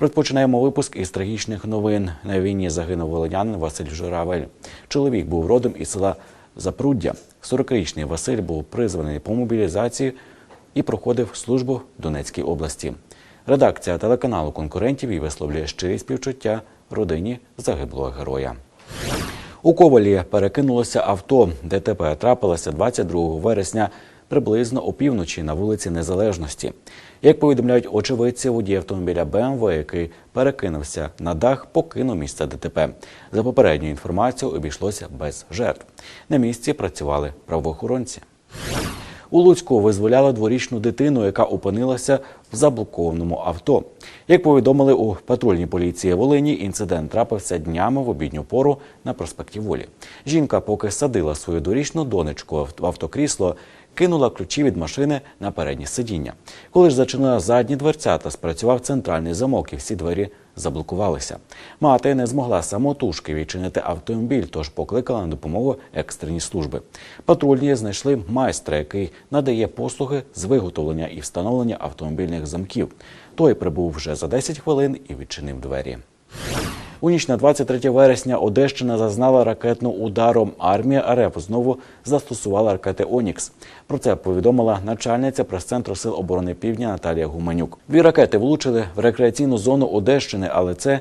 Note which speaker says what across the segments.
Speaker 1: Розпочинаємо випуск із трагічних новин. На війні загинув волинянин Василь Журавель. Чоловік був родом із села Запруддя. 40-річний Василь був призваний по мобілізації і проходив службу в Донецькій області. Редакція телеканалу конкурентів і висловлює щирі співчуття родині загиблого героя. У Ковалі перекинулося авто. ДТП трапилося 22 вересня приблизно опівночі на вулиці Незалежності. Як повідомляють очевидці, водій автомобіля БМВ, який перекинувся на дах, покинув місце ДТП. За попередньою інформацією, обійшлося без жертв. На місці працювали правоохоронці. У Луцьку визволяли дворічну дитину, яка опинилася в заблокованому авто. Як повідомили у патрульній поліції Волині, інцидент трапився днями в обідню пору на проспекті Волі. Жінка, поки садила свою дорічну донечку в автокрісло, кинула ключі від машини на переднє сидіння. Коли ж зачинила задні дверцята, спрацював центральний замок, і всі двері заблокувалися. Мати не змогла самотужки відчинити автомобіль, тож покликала на допомогу екстрені служби. Патрульні знайшли майстра, який надає послуги з виготовлення і встановлення автомобільних замків. Той прибув вже за 10 хвилин і відчинив двері. У ніч на 23 вересня Одещина зазнала ракетну удару. Армія РФ знову застосувала ракети Онікс. Про це повідомила начальниця прес-центру сил оборони Півдня Наталія Гуменюк. Дві ракети влучили в рекреаційну зону Одещини, але це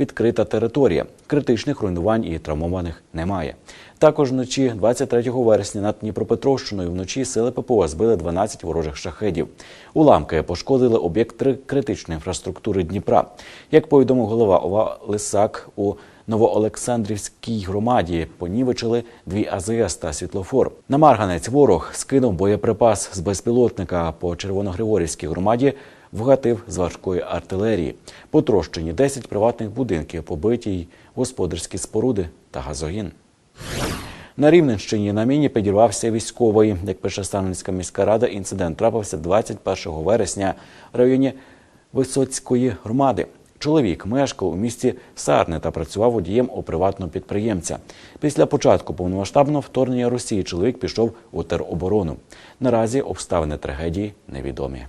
Speaker 1: відкрита територія. Критичних руйнувань і травмованих немає. Також вночі, 23 вересня, над Дніпропетровщиною вночі сили ППО збили 12 ворожих шахедів. Уламки пошкодили об'єкт критичної інфраструктури Дніпра. Як повідомив голова ОВА Лисак у Новоолександрівській громаді понівечили дві АЗС та світлофор. На Марганець ворог скинув боєприпас з безпілотника по Червоногригорівській громаді. Вгатив з важкої артилерії. Потрощені 10 приватних будинків, побиті й господарські споруди та газогін. На Рівненщині на міні підірвався військовий. Як пише Станинська міська рада, інцидент трапився 21 вересня в районі Висоцької громади. Чоловік мешкав у місті Сарне та працював водієм у приватного підприємця. Після початку повномасштабного вторгнення Росії чоловік пішов у тероборону. Наразі обставини трагедії невідомі.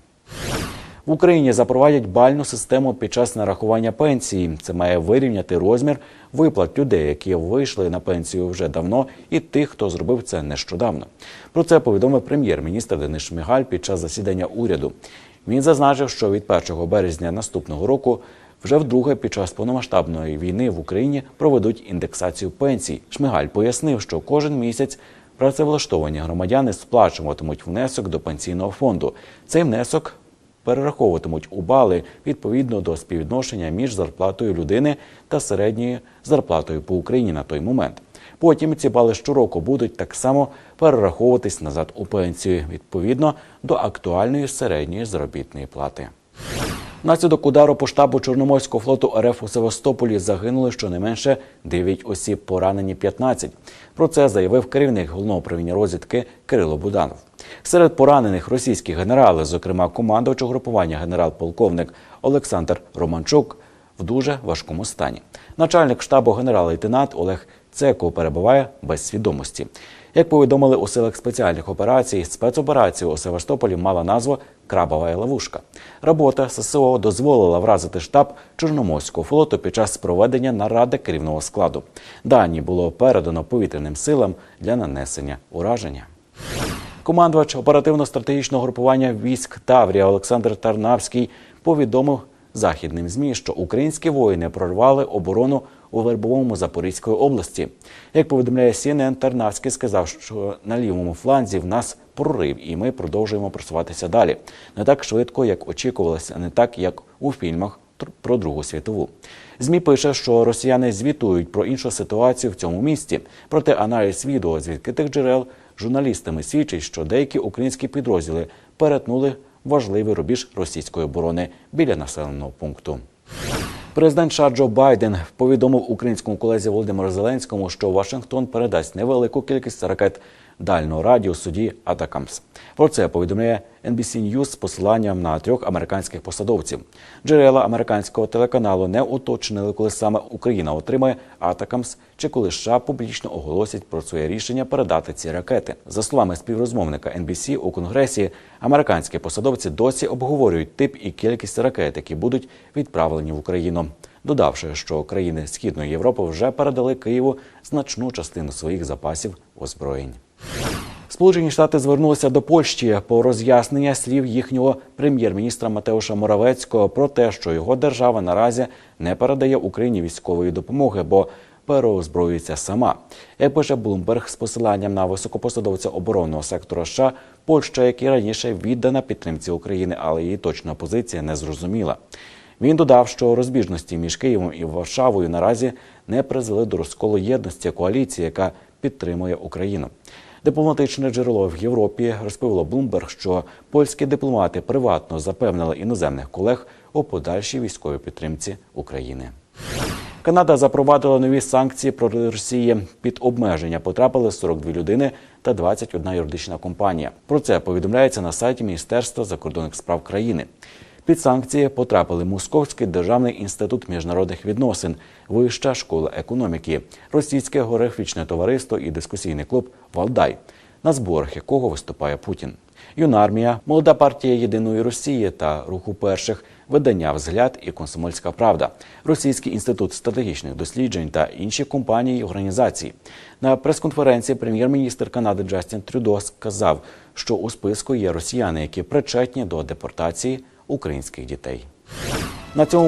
Speaker 1: В Україні запровадять бальну систему під час нарахування пенсії. Це має вирівняти розмір виплат людей, які вийшли на пенсію вже давно, і тих, хто зробив це нещодавно. Про це повідомив прем'єр-міністр Денис Шмигаль під час засідання уряду. Він зазначив, що від 1 березня наступного року вже вдруге під час повномасштабної війни в Україні проведуть індексацію пенсій. Шмигаль пояснив, що кожен місяць працевлаштовані громадяни сплачуватимуть внесок до пенсійного фонду. Цей внесок перераховуватимуть у бали відповідно до співвідношення між зарплатою людини та середньою зарплатою по Україні на той момент. Потім ці бали щороку будуть так само перераховуватись назад у пенсію відповідно до актуальної середньої заробітної плати. Внаслідок удару по штабу Чорноморського флоту РФ у Севастополі загинули щонайменше 9 осіб, поранені 15. Про це заявив керівник головного управління розвідки Кирило Буданов. Серед поранених російські генерали, зокрема командувач угрупування генерал-полковник Олександр Романчук, в дуже важкому стані. Начальник штабу генерал-лейтенант Олег Цеко перебуває без свідомості. Як повідомили у силах спеціальних операцій, спецоперація у Севастополі мала назву Крабова ловушка. Робота ССО дозволила вразити штаб Чорноморського флоту під час проведення наради керівного складу. Дані було передано повітряним силам для нанесення ураження. Командувач оперативно-стратегічного групування військ Таврія Олександр Тарнавський повідомив західним змі, що українські воїни прорвали оборону у Вербовому Запорізької області. Як повідомляє CNN, Тарнавський сказав, що на лівому фланзі в нас прорив, і ми продовжуємо просуватися далі. Не так швидко, як очікувалося, не так як у фільмах про Другу світову. Змі пише, що росіяни звітують про іншу ситуацію в цьому місті. Проте аналіз відео з відкритих джерел журналістами свідчить, що деякі українські підрозділи перетнули важливий рубіж російської оборони біля населеного пункту. Президент США Байден повідомив українському колезі Володимиру Зеленському, що Вашингтон передасть невелику кількість ракет дальнього радіо суді Атакамс. Про це повідомляє NBC News з посиланням на трьох американських посадовців. Джерела американського телеканалу не уточнили, коли саме Україна отримає Атакамс чи коли США публічно оголосять про своє рішення передати ці ракети. За словами співрозмовника NBC, у конгресі американські посадовці досі обговорюють тип і кількість ракет, які будуть відправлені в Україну. Додавши, що країни Східної Європи вже передали Києву значну частину своїх запасів озброєнь. Сполучені Штати звернулися до Польщі по роз'яснення слів їхнього прем'єр-міністра Матеуша Моравецького про те, що його держава наразі не передає Україні військової допомоги, бо переозброюється сама. Як пише Блумберг з посиланням на високопосадовця оборонного сектора США, Польща, як і раніше, віддана підтримці України, але її точна позиція не зрозуміла. Він додав, що розбіжності між Києвом і Варшавою наразі не призвели до розколу єдності коаліції, яка підтримує Україну. Дипломатичне джерело в Європі розповіло Блумберг, що польські дипломати приватно запевнили іноземних колег у подальшій військовій підтримці України. Канада запровадила нові санкції проти Росії. Під обмеження потрапили 42 людини та 21 юридична компанія. Про це повідомляється на сайті Міністерства закордонних справ країни. Під санкції потрапили Московський державний інститут міжнародних відносин, Вища школа економіки, Російське географічне товариство і дискусійний клуб Валдай, на зборах якого виступає Путін. Юнармія, молода партія єдиної Росії та руху перших, видання Взгляд і Комсомольська Правда, Російський інститут стратегічних досліджень та інші компанії і організації. На прес-конференції прем'єр-міністр Канади Джастін Трюдо сказав, що у списку є росіяни, які причетні до депортації українських дітей. На цьому